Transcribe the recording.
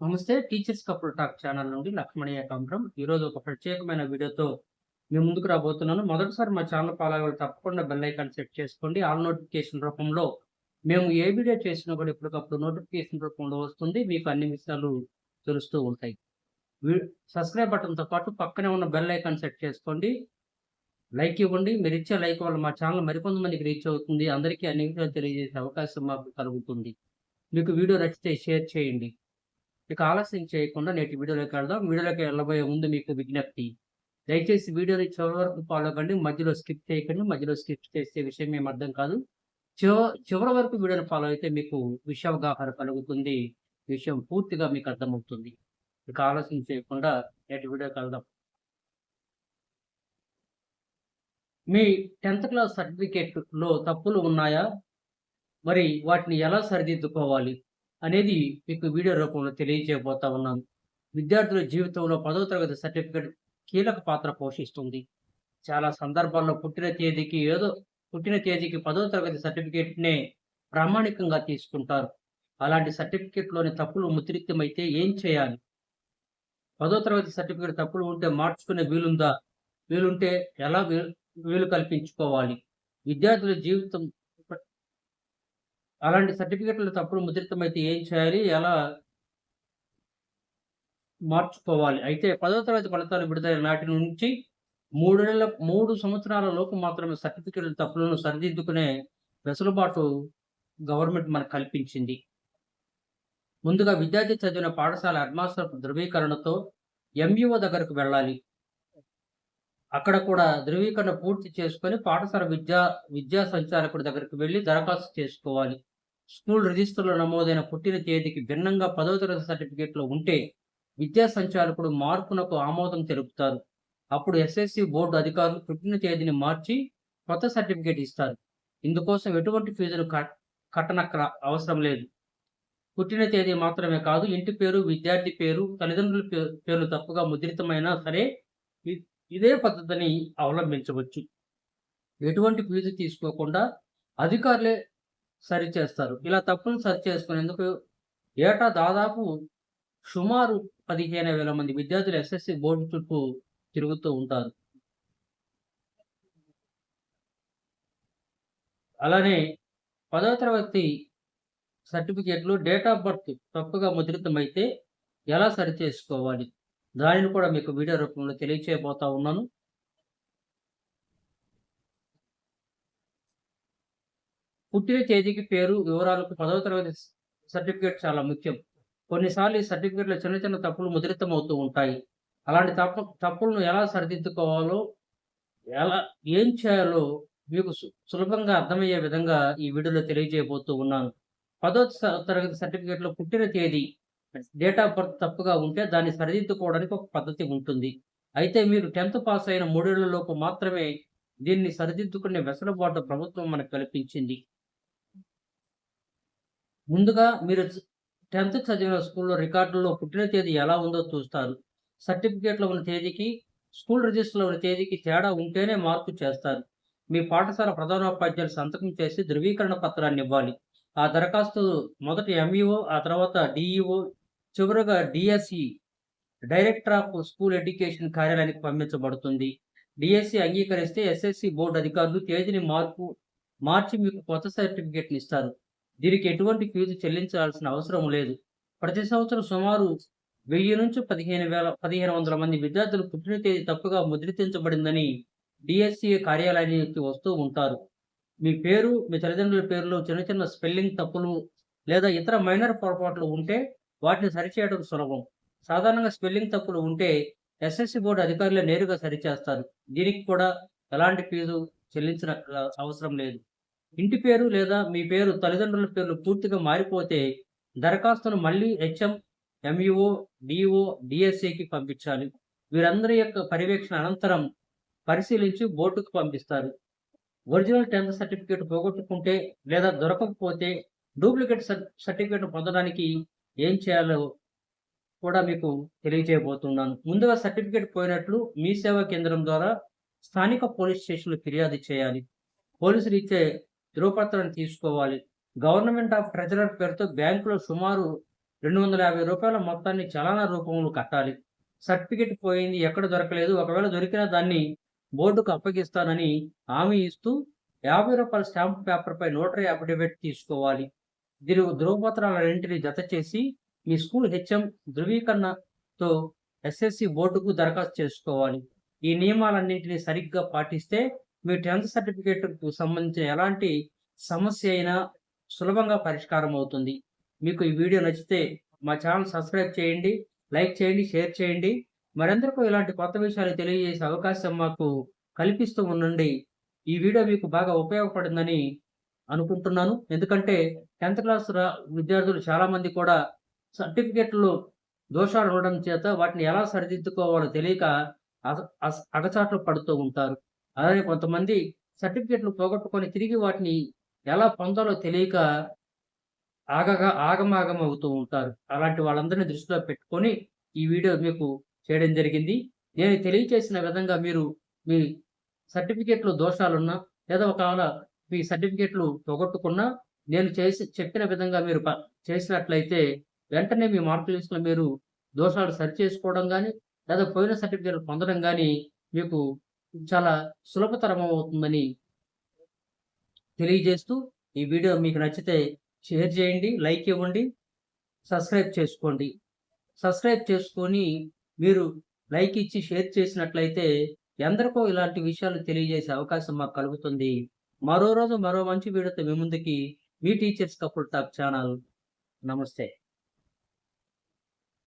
నమస్తే teachers couple talk channel నుండి లక్ష్మణయ్య కాంబ్రం. ఈరోజు ఒక ప్రత్యేకమైన వీడియోతో మీ ముందుకు రాబోతున్నాను. మొదటిసారి మా ఛానల్ ఫాలో అవ్వాలి తప్పకుండా బెల్ ఐకాన్ సెట్ చేసుకోండి. ఆల్ నోటిఫికేషన్ రూపంలో మేము ఏ వీడియో చేసినా కూడా ఎప్పటికప్పుడు నోటిఫికేషన్ రూపంలో వస్తుంది. మీకు అన్ని విషయాలు తెలుస్తూ ఉంటాయి. సబ్స్క్రైబ్ బటన్తో పాటు పక్కనే ఉన్న బెల్ ఐకాన్ సెట్ చేసుకోండి. లైక్ ఇవ్వండి. మీరు ఇచ్చే లైక్ వల్ల మా ఛానల్ మరికొంతమందికి రీచ్ అవుతుంది. అందరికీ అన్ని విషయాలు తెలియజేసే అవకాశం మాకు కలుగుతుంది. మీకు వీడియో నచ్చితే షేర్ చేయండి. ఇక ఆలస్యం చేయకుండా నేటి వీడియోలోకి వెళ్దాం. వీడియోలోకి వెళ్ళబోయే ముందు మీకు విజ్ఞప్తి. దయచేసి వీడియోని చివరి వరకు ఫాలో కండి. మధ్యలో స్కిప్ చేయకండి. మధ్యలో స్కిప్ చేసే విషయం ఏం అర్థం కాదు. చివ చివరి వరకు వీడియోని ఫాలో అయితే మీకు విషయావగాహన కలుగుతుంది. విషయం పూర్తిగా మీకు అర్థమవుతుంది. ఇక ఆలస్యం చేయకుండా నేటి వీడియోకి వెళ్దాం. మీ టెన్త్ క్లాస్ సర్టిఫికేట్లో తప్పులు ఉన్నాయా? మరి వాటిని ఎలా సరిదిద్దుకోవాలి? అనేది మీకు వీడియో రూపంలో తెలియజేయబోతా ఉన్నాను. విద్యార్థుల జీవితంలో పదవ తరగతి సర్టిఫికేట్ కీలక పాత్ర పోషిస్తుంది. చాలా సందర్భాల్లో పుట్టిన తేదీకి ఏదో పుట్టిన తేదీకి పదవ తరగతి సర్టిఫికేట్నే ప్రామాణికంగా తీసుకుంటారు. అలాంటి సర్టిఫికేట్లోని తప్పులు ముద్రితమైతే ఏం చేయాలి? పదో తరగతి సర్టిఫికేట్ తప్పులు ఉంటే మార్చుకునే వీలుందా? వీలుంటే ఎలా వీలు కల్పించుకోవాలి? విద్యార్థుల జీవితం అలాంటి సర్టిఫికెట్లు తప్పుడు ముద్రితమైతే ఏం చేయాలి? ఎలా మార్చుకోవాలి? అయితే పదో తరగతి ఫలితాలు విడుదల నాటి నుంచి మూడు నెలల మూడు సంవత్సరాల లోపు మాత్రమే సర్టిఫికెట్ల తప్పులను సరిదిద్దుకునే వెసులుబాటు గవర్నమెంట్ మనకు కల్పించింది. ముందుగా విద్యార్థి చదివిన పాఠశాల అడ్మాస్టర్ ధృవీకరణతో ఎంఈఓ దగ్గరకు వెళ్ళాలి. అక్కడ కూడా ధృవీకరణ పూర్తి చేసుకొని పాఠశాల విద్యా విద్యా సంచాలకుడి దగ్గరికి వెళ్ళి దరఖాస్తు చేసుకోవాలి. స్కూల్ రిజిస్టర్లో నమోదైన పుట్టిన తేదీకి భిన్నంగా పదవ తరగతి సర్టిఫికేట్లో ఉంటే విద్యా సంచాలకుడు మార్పునకు ఆమోదం తెలుపుతారు. అప్పుడు ఎస్ఎస్సి బోర్డు అధికారులు పుట్టిన తేదీని మార్చి కొత్త సర్టిఫికేట్ ఇస్తారు. ఇందుకోసం ఎటువంటి ఫీజును కట్టనక్క అవసరం లేదు. పుట్టిన తేదీ మాత్రమే కాదు ఇంటి పేరు విద్యార్థి పేరు తల్లిదండ్రుల పేర్లు తప్పుగా ముద్రితమైనా సరే ఇదే పద్ధతిని అవలంబించవచ్చు. ఎటువంటి ఫీజు తీసుకోకుండా అధికారులే సరి చేస్తారు ఇలా తప్పును సరి చేసుకునేందుకు ఏటా దాదాపు సుమారు పదిహేను వేల మంది విద్యార్థులు ఎస్ఎస్సి బోర్డు చుట్టూ తిరుగుతూ ఉంటారు. అలానే పదవ తరగతి సర్టిఫికేట్లు డేట్ ఆఫ్ బర్త్ తప్పుగా ముద్రితమైతే ఎలా సరి చేసుకోవాలి దానిని కూడా మీకు వీడియో రూపంలో తెలియచేయబోతా ఉన్నాను. పుట్టిన తేదీకి పేరు వివరాలకు పదవ తరగతి సర్టిఫికేట్ చాలా ముఖ్యం. కొన్నిసార్లు ఈ సర్టిఫికేట్లో చిన్న చిన్న తప్పులు ముద్రితం అవుతూ ఉంటాయి. అలాంటి తప్పు తప్పులను ఎలా సరిదిద్దుకోవాలో ఎలా ఏం చేయాలో మీకు సులభంగా అర్థమయ్యే విధంగా ఈ వీడియోలో తెలియజేయబోతూ ఉన్నాను. పదో తరగతి సర్టిఫికేట్లో పుట్టిన తేదీ డేట్ ఆఫ్ బర్త్ తప్పుగా ఉంటే దాన్ని సరిదిద్దుకోవడానికి ఒక పద్ధతి ఉంటుంది. అయితే మీరు టెన్త్ పాస్ అయిన మూడేళ్ళలోపు మాత్రమే దీన్ని సరిదిద్దుకునే వెసులుబాటు ప్రభుత్వం మనకు కల్పించింది. ముందుగా మీరు టెన్త్ చదివిన స్కూల్లో రికార్డుల్లో పుట్టిన తేదీ ఎలా ఉందో చూస్తారు. సర్టిఫికేట్లో ఉన్న తేదీకి స్కూల్ రిజిస్టర్లో ఉన్న తేదీకి తేడా ఉంటేనే మార్పు చేస్తారు. మీ పాఠశాల ప్రధానోపాధ్యాయులు సంతకం చేసి ధృవీకరణ పత్రాన్ని ఇవ్వాలి. ఆ దరఖాస్తు మొదట ఎంఈఓ ఆ తర్వాత డిఈఓ చివరగా DSC director of school education కార్యాలయానికి పంపించబడుతుంది. డిఎస్సి అంగీకరిస్తే ఎస్ఎస్సి బోర్డు అధికారులు తేదీని మార్పు మార్చి మీకు కొత్త సర్టిఫికేట్ని ఇస్తారు. దీనికి ఎటువంటి ఫీజు చెల్లించాల్సిన అవసరం లేదు. ప్రతి సంవత్సరం సుమారు వెయ్యి నుంచి పదిహేను వేల పదిహేను వందల మంది విద్యార్థులు పుట్టిన తేదీ తప్పుగా ముద్రించబడిందని డిఎస్సి కార్యాలయానికి వస్తూ ఉంటారు. మీ పేరు మీ తల్లిదండ్రుల పేరులో చిన్న చిన్న స్పెల్లింగ్ తప్పులు లేదా ఇతర మైనర్ పొరపాట్లు ఉంటే వాటిని సరిచేయడం సులభం. సాధారణంగా స్పెల్లింగ్ తప్పులు ఉంటే ఎస్ఎస్సి బోర్డు అధికారులే నేరుగా సరిచేస్తారు. దీనికి కూడా ఎలాంటి ఫీజు చెల్లించిన అవసరం లేదు. ఇంటి పేరు లేదా మీ పేరు తల్లిదండ్రుల పేర్లు పూర్తిగా మారిపోతే దరఖాస్తును మళ్ళీ హెచ్ఎం ఎంఈఓ డిఓ డిఎస్సికి పంపించాలి. వీరందరి యొక్క పర్యవేక్షణ అనంతరం పరిశీలించి బోర్డుకు పంపిస్తారు. ఒరిజినల్ టెన్త్ సర్టిఫికేట్ పోగొట్టుకుంటే లేదా దొరకకపోతే డూప్లికేట్ సర్టిఫికేట్ పొందడానికి ఏం చేయాలో కూడా మీకు తెలియజేయబోతున్నాను ముందుగా సర్టిఫికేట్ పోయినట్లు మీ సేవా కేంద్రం ద్వారా స్థానిక పోలీస్ స్టేషన్లో ఫిర్యాదు చేయాలి. పోలీసులు ఇచ్చే ధృవపత్రాన్ని తీసుకోవాలి. గవర్నమెంట్ ఆఫ్ ట్రెజరర్ పేరుతో బ్యాంకులో సుమారు రెండు వందల యాభై రూపాయల మొత్తాన్ని చలానా రూపంలో కట్టాలి. సర్టిఫికెట్ పోయింది ఎక్కడ దొరకలేదు ఒకవేళ దొరికినా దాన్ని బోర్డుకు అప్పగిస్తానని హామీ ఇస్తూ యాభై రూపాయల స్టాంప్ పేపర్పై నోటరీ అఫిడవిట్ తీసుకోవాలి. దీని ధృవపత్రాలన్నింటినీ జత చేసి మీ స్కూల్ హెచ్ఎం ధృవీకరణతో ఎస్ఎస్సి బోర్డుకు దరఖాస్తు చేసుకోవాలి. ఈ నియమాలన్నింటినీ సరిగ్గా పాటిస్తే మీ టెన్త్ సర్టిఫికేట్కు సంబంధించిన ఎలాంటి సమస్య అయినా సులభంగా పరిష్కారం అవుతుంది. మీకు ఈ వీడియో నచ్చితే మా ఛానల్ సబ్స్క్రైబ్ చేయండి లైక్ చేయండి షేర్ చేయండి. మరెందరికీ ఇలాంటి కొత్త విషయాలు తెలియజేసే అవకాశం మాకు కల్పిస్తూ ఉండండి. ఈ వీడియో మీకు బాగా ఉపయోగపడిందని అనుకుంటున్నాను. ఎందుకంటే టెన్త్ క్లాస్ విద్యార్థులు చాలామంది కూడా సర్టిఫికెట్లు దోషాలు ఉండడం చేత వాటిని ఎలా సరిదిద్దుకోవాలో తెలియక అస- అగచాట్లు పడుతూ ఉంటారు. అలానే కొంతమంది సర్టిఫికెట్లు పోగొట్టుకొని తిరిగి వాటిని ఎలా పొందాలో తెలియక ఆగగా ఆగమాగం అవుతూ ఉంటారు. అలాంటి వాళ్ళందరినీ దృష్టిలో పెట్టుకొని ఈ వీడియో మీకు చేయడం జరిగింది. నేను తెలియచేసిన విధంగా మీరు మీ సర్టిఫికెట్లు దోషాలున్నా లేదా ఒకవేళ మీ సర్టిఫికెట్లు పోగొట్టుకున్నా నేను చేసి చెప్పిన విధంగా మీరు ప- చేసినట్లయితే వెంటనే మీ మార్క్ లిస్టులో మీరు దోషాలు సరి చేసుకోవడం కానీ లేదా పోయిన సర్టిఫికెట్లు పొందడం కానీ మీకు చాలా సులభతరం అవుతుందని తెలియజేస్తూ ఈ వీడియో మీకు నచ్చితే షేర్ చేయండి లైక్ ఇవ్వండి సబ్స్క్రైబ్ చేసుకోండి. సబ్స్క్రైబ్ చేసుకొని మీరు లైక్ ఇచ్చి షేర్ చేసినట్లయితే ఎందరికో ఇలాంటి విషయాలు తెలియజేసే అవకాశం మాకు కలుగుతుంది. మరో రోజు మరో మంచి వీడియోతో మీ ముందుకి మీ టీచర్స్ కపుల్ టాక్ ఛానల్. నమస్తే.